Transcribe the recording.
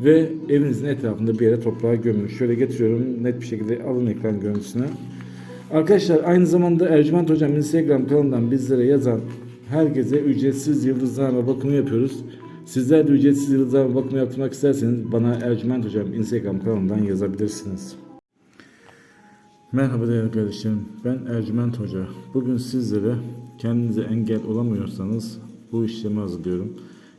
Ve evinizin etrafında bir yere toprağa gömün. Şöyle getiriyorum net bir şekilde alın ekran görüntüsünü. Arkadaşlar aynı zamanda Ercüment Hocam Instagram kanalından bizlere yazan herkese ücretsiz yıldızlarla bakımı yapıyoruz. Sizler de ücretsiz yıldızlarla bakımı yaptırmak isterseniz bana Ercüment Hocam Instagram kanalından yazabilirsiniz. Merhaba değerli kardeşlerim. Ben Ercüment Hoca. Bugün sizlere kendinize engel olamıyorsanız bu işlemi hazırlıyorum.